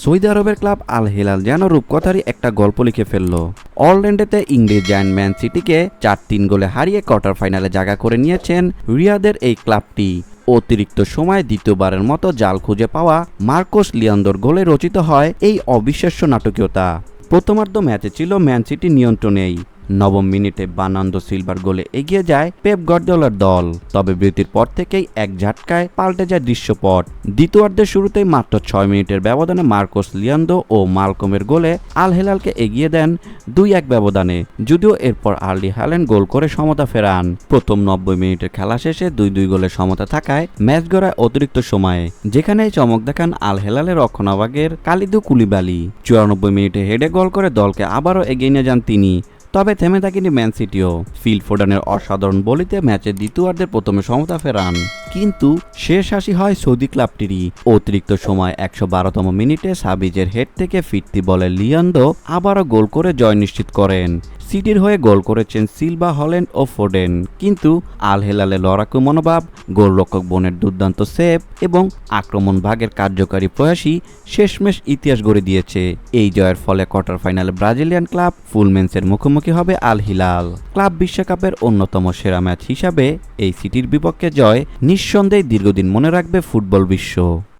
Saudi আরবের club Al Hilal যেন রূপকথারই একটা গল্প লিখে ফেলল। অলরেন্ডেতে ইংরেজ জায়ান্ট ম্যান সিটিকে চার তিন গোলে হারিয়ে কোয়ার্টার ফাইনালে জায়গা করে নিয়েছেন রিয়াদের এই ক্লাবটি। অতিরিক্ত সময়ে দ্বিতীয়বারের মতো জাল খুঁজে পাওয়া মার্কোস লিয়ান্দর গোলে রচিত হয় এই অবিশ্বাস্য নাটকীয়তা। প্রথমার্ধ ম্যাচে ছিল ম্যান সিটি নিয়ন্ত্রণেই। নবম মিনিটে বানান্দো সিলভার গোলে এগিয়ে যায় পেপ গর্দিওলার দল। তবে বিরতির পর থেকেই এক ঝাটকায় পাল্টে যায় দৃশ্যপট। দ্বিতীয়ার্ধের শুরুতেই মাত্র ছয় মিনিটের ব্যবধানে মার্কোস লিয়ান্দো ও মালকমের গোলে আল হেলালকে এগিয়ে দেন দুই এক ব্যবধানে। যদিও এরপর আর্লি হ্যালেন্ড গোল করে সমতা ফেরান। প্রথম নব্বই মিনিটের খেলা শেষে দুই দুই গোলে সমতা থাকায় ম্যাচ গড়ায় অতিরিক্ত সময়ে। যেখানে চমক দেখান আল হেলালের রক্ষণাভাগের কালিদু কুলিবালি। চুরানব্বই মিনিটে হেডে গোল করে দলকে আবারও এগিয়ে নিয়ে যান তিনি। তবে থেমে থাকেনি ম্যান সিটিও। ফিল ফোডানের অসাধারণ বলিতে ম্যাচের দ্বিতীয়ার্ধের প্রথমে সমতা ফেরান। কিন্তু শেষ হাসি হয় সৌদি ক্লাবটিরই। অতিরিক্ত সময় একশো বারোতম মিনিটে সাবিজের হেড থেকে ফিরতি বলে লিয়ান্দো আবারও গোল করে জয় নিশ্চিত করেন। সিটির হয়ে গোল করেছেন সিলভা, হল্যান্ড ও ফোডেন কিন্তু আল হেলালে লড়াকু মনোভাব, গোলরক্ষক বোনের দুর্দান্ত সেভ এবং আক্রমণ ভাগের কার্যকারী প্রয়াসই শেষমেশ ইতিহাস গড়ে দিয়েছে। এই জয়ের ফলে কোয়ার্টার ফাইনালে ব্রাজিলিয়ান ক্লাব ফুলমেন্সের মুখোমুখি হবে আল হিলাল ক্লাব বিশ্বকাপের অন্যতম সেরা ম্যাচ হিসাবে এই সিটির বিপক্ষে জয় নিঃসন্দেহে দীর্ঘদিন মনে রাখবে ফুটবল বিশ্ব।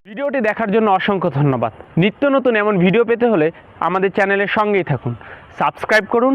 ভিডিওটি দেখার জন্য অসংখ্য ধন্যবাদ। নিত্য নতুন এমন ভিডিও পেতে হলে আমাদের চ্যানেলের সঙ্গেই থাকুন। সাবস্ক্রাইব করুন